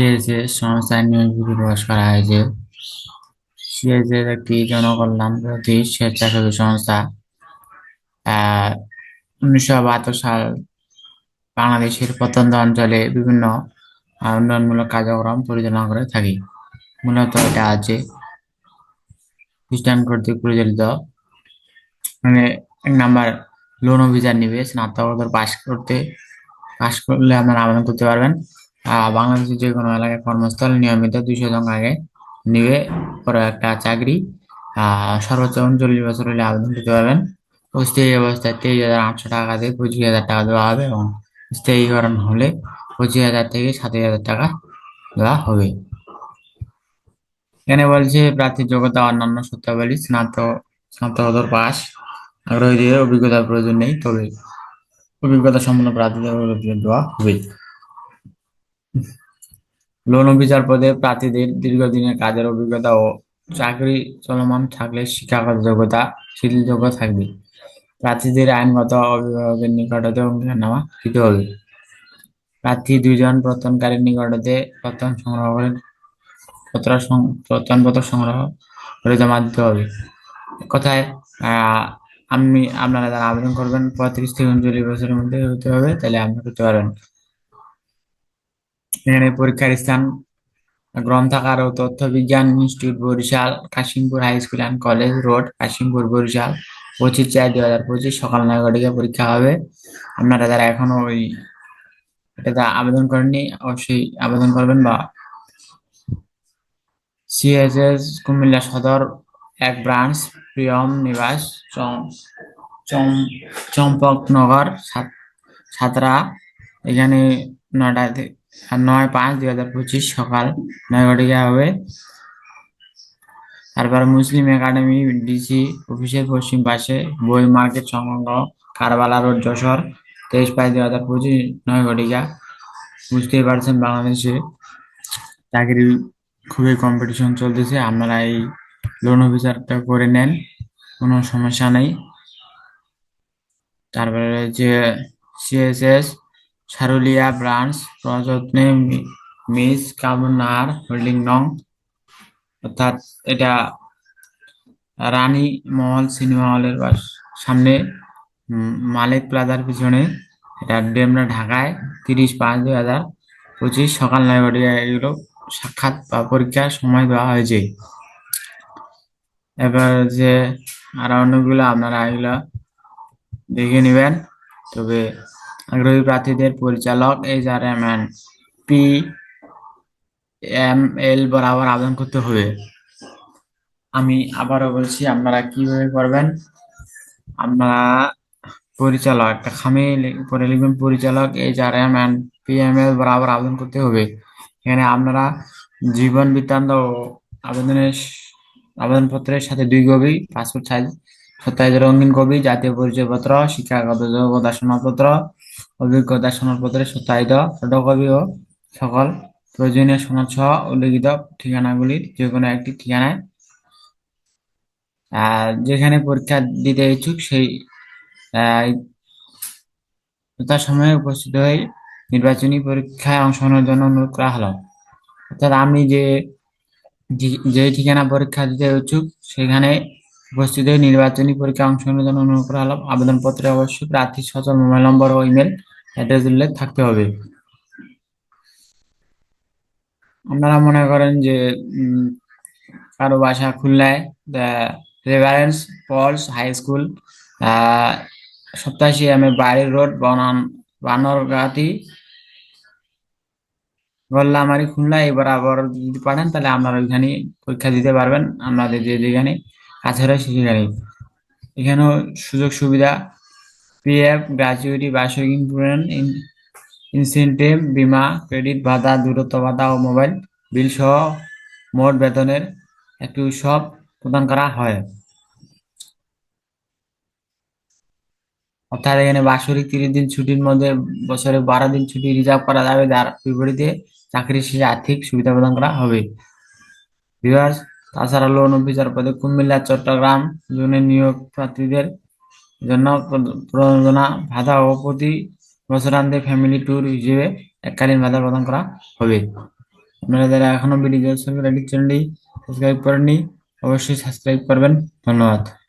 CSS সংস্থায় নিয়োগ প্রকাশ করা হয়েছে সিএসএস একটি জনকল্যাণ বিরোধী স্বেচ্ছাসেবী সংস্থা উনিশশো বাহাত্তর সাল বাংলাদেশের প্রত্যন্ত অঞ্চলে বিভিন্ন উন্নয়নমূলক কার্যক্রম পরিচালনা করে থাকি। মূলত এটা আছে খ্রিস্টান কর্তৃক পরিচালিত মানে এক নাম্বার লোন অভিযান নিবে স্নাতকোত্তর পাশ করতে, পাশ করলে আপনারা আবেদন করতে পারবেন। বাংলাদেশের যে কোনো এলাকায় কর্মস্থল নিয়মিত দুইশো জন আগে নিবে পরে একটা চাকরি। সর্বোচ্চ উনচল্লিশ বছর হলে আবেদন করতে পারবেন। অস্থায়ী অবস্থায় তেইশ হাজার আটশো টাকা দিয়ে পঁচিশ হাজার টাকা দেওয়া হবে এবং স্থায়ীকরণ হলে পঁচিশ হাজার থেকে সাতাশ হাজার টাকা দেওয়া হবে। এখানে বলছে, প্রার্থীর যোগ্যতা অন্যান্য সত্যাবলী স্নাতক স্নাতকোত্তর পাস আগ্রহীদের অভিজ্ঞতার প্রয়োজন নেই, তবে অভিজ্ঞতা সম্পন্ন প্রার্থীদের দেওয়া হবে। লোন অফিসার পদে প্রার্থীদের দীর্ঘদিনের কাজের অভিজ্ঞতা ও চাকরি চলমান থাকলে শিক্ষাগত যোগ্যতা শিথিলযোগ্য থাকবে। প্রার্থীদের আইনগত অভিভাবকের নিকট হতে অঙ্গীকারনামা দিতে হবে। প্রার্থী দুইজন প্রত্যয়নকারীর নিকট হতে প্রত্যয়ন সংগ্রহ করে প্রত্যয়নপত্র সংগ্রহ করে জমা দিতে হবে। কথায় আপনি আপনারা যারা আবেদন করবেন, পঁয়ত্রিশ থেকে উনচল্লিশ বছরের মধ্যে হতে হবে, তাহলে আপনি করতে পারবেন। এখানে পরীক্ষার স্থান গ্রন্থাগার ও তথ্য বিজ্ঞান institute Barishal, Kashimpur high school and college road, Kashimpur Barishal. পঁচিশ চার দুই হাজার পঁচিশ সকাল নয় পরীক্ষা হবে। আপনারা যারা এখনও ওই এটাতে আবেদন করেননি, অবশ্যই আবেদন করবেন বা সিএসএস কুমিল্লা সদর এক ব্রাঞ্চ, প্রিয়ম নিবাস, চম- চম- চম্পকনগর, সাত- সাতরা, এখানে নয়টা থে- নয় পাঁচ দুই হাজার পঁচিশ সকাল নয় ঘটিকা হবে। তারপর মুসলিম একাডেমি ডিসি অফিসের পশ্চিম পাশে বই মার্কেট সংলগ্ন কারবালা রোড, যশোর, তেইশ পাঁচ দুই হাজার পঁচিশ নয় ঘটিকা। বুঝতেই পারছেন বাংলাদেশে চাকরি খুবই কম্পিটিশন চলতেছে। আপনারা এই লোন অফিসারটা করে নেন, কোনো সমস্যা নেই। তারপরে যে সিএসএস সারুলিয়া ব্রাঞ্চ প্রযত্নে মিস কামনার হোল্ডিং নং। অর্থাৎ এটা রানী মহল সিনেমা হলের সামনে মালিক প্লাজার পিছনে। এটা ডেমরা ঢাকায়, তিরিশ পাঁচ দুই হাজার পঁচিশ সকাল নয় ঘটিকা এগুলো সাক্ষাৎ বা পরীক্ষার সময় দেওয়া হয়েছে। এবার যে আর অন্যগুলো আপনারা এগুলো দেখে নেবেন। তবে আগ্রহী প্রার্থীদের পরিচালক H R M N, P M L বরাবর আবেদন করতে হবে। আমি আবারও বলছি, আপনারা কীভাবে করবেন? আপনারা পরিচালক, একটা খামে পরে লিখবেন, পরিচালক পি এম এল বরাবর আবেদন করতে হবে। এখানে আপনারা জীবন বৃত্তান্ত আবেদনের আবেদনপত্রের সাথে দুই কপি, পাসপোর্ট সাইজ, সত্যায়িত রঙিন কপি, জাতীয় পরিচয়পত্র, শিক্ষাগত যোগ্যতা সনদপত্র অভিজ্ঞতা সনদপত্রের সত্যায়িত ফটোকপি ও সকল প্রয়োজনীয় সনদ সহ উল্লেখিত ঠিকানাগুলির যে কোনো একটি ঠিকানায় যেখানে পরীক্ষা দিতে ইচ্ছুক সেই যথাসময়ে উপস্থিত হয়ে নির্বাচনী পরীক্ষায় অংশগ্রহণের জন্য অনুরোধ করা হলো। অর্থাৎ যে যে- যে ঠিকানা পরীক্ষা দিতে ইচ্ছুক সেখানে উপস্থিত হয়ে নির্বাচনী পরীক্ষায় অংশগ্রহণের জন্য অনুরোধ করা আবেদনপত্রে অবশ্যই প্রার্থীর সচল মোবাইল নম্বর ও ইমেল অ্যাড্রেস উল্লেখ থাকতে হবে। আপনারা মনে করেন যে কারও বাসা খুলনায় রেভারেন্স পলস হাই স্কুল আহ সপ্তাশি এম এ বাড়ি রোড বনান বানরগাতি গোল্লামারি খুলনা এই বরাবর যদি পাঠান তাহলে আপনারা ওইখানে পরীক্ষা দিতে পারবেন। আপনাদের যেখানে রয়েছে সেখানে এখানেও সুযোগ সুবিধা পিএফ গ্র্যাচুইটি বার্ষিক ইনসেন্টিভ, বীমা, ক্রেডিট ভাতা, দূরত্ব ভাতা ও মোবাইল বিল সহ মোট বেতনের একটি উৎসব প্রদান করা হয়। অর্থাৎ এখানে বাৎসরিক তিরিশ দিন ছুটির মধ্যে বছরে বারো দিন ছুটি রিজার্ভ করা যাবে, যার বিপরীতে চাকরি শেষে আর্থিক সুবিধা প্রদান করা হবে। ভিউয়ার্স তাছাড়া লোন অফিসার পদে কুমিল্লা, চট্টগ্রাম, জুনে নিয়োগ প্রার্থীদের জন্য প্র- প্রযোজনা ভাতা ও প্রতি বছরান্তে ফ্যামিলি ট্যুর হিসেবে এককালীন ভাতা প্রদান করা হবে। আপনারা যারা এখনও ভিডিও চ্যানেলটি সাবস্ক্রাইব করেননি, অবশ্যই সাবস্ক্রাইব করবেন। ধন্যবাদ।